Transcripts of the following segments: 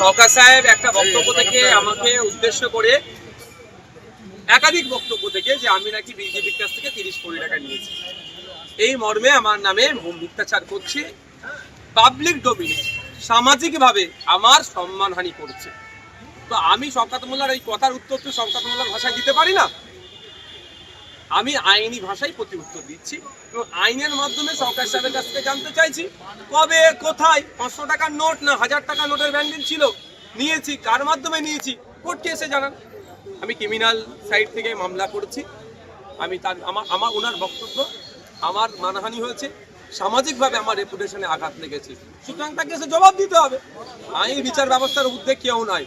সরকার সাহেব একটা বক্তব্য থেকে আমাকে উদ্দেশ্য করে একাধিক বক্তব্য থেকে যে আমি নাকি বিজেপির কাছ থেকে তিরিশ কোটি টাকা নিয়েছি। এই মর্মে আমার নামে মিথ্যাচার করছে। পাবলিক ডোমিনে সামাজিকভাবে আমার সম্মানহানি করছে। তো আমি শওকাত মোল্লার এই কথার উত্তর তো শওকাত মোল্লার ভাষায় দিতে পারি না। আমি আইনি ভাষায় প্রতি উত্তর দিচ্ছি এবং আইনের মাধ্যমে সরকার সাহেবের কাছ থেকে জানতে চাইছি কবে, কোথায়, পাঁচশো টাকার নোট না হাজার টাকা নোটের ব্যান্ডিল ছিল? নিয়েছি, কার মাধ্যমে নিয়েছি? কোর্টকে এসে জানান। আমি ক্রিমিনাল সাইড থেকে মামলা করেছি। আমি তার, আমার আমার, ওনার বক্তব্য আমার মানহানি হয়েছে। সামাজিকভাবে আমার রেপুটেশনে আঘাত লেগেছে। সুতরাং তাকে এসে জবাব দিতে হবে। আইন বিচার ব্যবস্থার উদ্যোগ কেউ নয়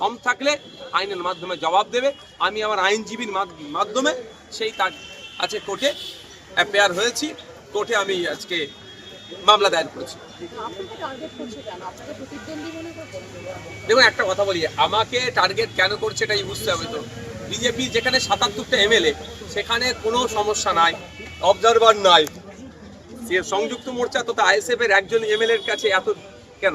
কম থাকলে আইনের মাধ্যমে জবাব দেবে। আমি আমার আইনজীবীর মাধ- মাধ্যমে সেই তার আছে কোর্টে অ্যাপেয়ার হয়েছি। কোর্টে আমি আজকে মামলা দায়ের করেছি। দেখুন, একটা কথা বলি, আমাকে টার্গেট কেন করছে এটাই বুঝতে হবে তো। বিজেপি যেখানে সাতাত্তরটা এমএলএ সেখানে কোনো সমস্যা নাই অবজারভার নাই। সংযুক্ত মোর্চা তো আইএসএফ এর একজন এমএলএর কাছে এত, কেন?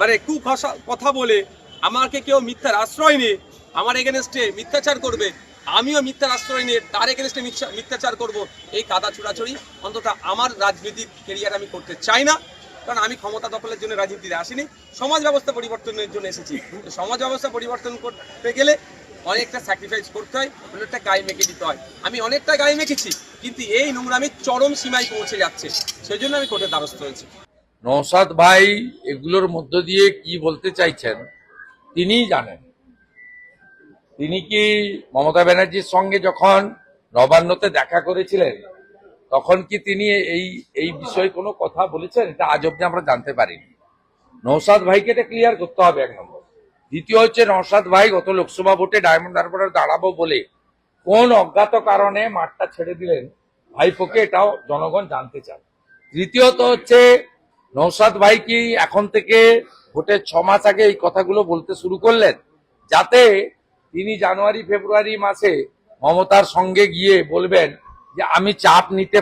মানে কু কথা বলে আমাকে কেউ মিথ্যার আশ্রয় নিয়ে আমার এগেনস্টে মিথ্যাচার করবে, আমিও মিথ্যার আশ্রয় নিয়ে তার এগেনস্টে মিথ্যাচার করব, এই কাদা ছুড়াছড়ি অন্তত আমার রাজনীতির কেরিয়ার আমি করতে চাই না। কারণ আমি ক্ষমতা দখলের জন্য রাজনীতিতে আসিনি, সমাজ ব্যবস্থা পরিবর্তনের জন্য এসেছি। সমাজ ব্যবস্থা পরিবর্তন করতে গেলে অনেকটা স্যাক্রিফাইস করতে হয়, অনেকটা গায়ে মেখে দিতে হয়। আমি অনেকটা গায়ে মেখেছি, কিন্তু এই নোংরামি চরম সীমায় পৌঁছে যাচ্ছে। সেই জন্য আমি কোর্টের দ্বারস্থ হয়েছি। নৌসাদ ভাই এগুলোর মধ্য দিয়ে কি বলতে চাইছেন, তিনিই জানেন। তিনি কি মমতা ব্যানার্জির সঙ্গে যখন নবান্নতে দেখা করেছিলেন, তখন কি তিনি এই এই বিষয়ে কোনো কথা বলেছেন? এটা আজ অব্দি আমরা জানতে পারিনি। নৌসাদ ভাইকে এটা ক্লিয়ার করতে হবে এক নম্বর। দ্বিতীয় হচ্ছে নৌসাদ ভাই গত লোকসভা ভোটে ডায়মন্ড হারবারে দাঁড়াবো বলে কোন অজ্ঞাত কারণে মাঠটা ছেড়ে দিলেন? ভাইপোকে এটাও জনগণ জানতে চায়। তৃতীয়ত হচ্ছে নৌসাদ ভাই কি এখন থেকে ভোটের ছ মাস আগে এই কথাগুলো বলতে শুরু করলেন? যাতে তিনি জানুয়ারি, ফেব্রুয়ারি মাসে মমতার সঙ্গে গিয়ে বলবেন যে, আমি চাপ নিতে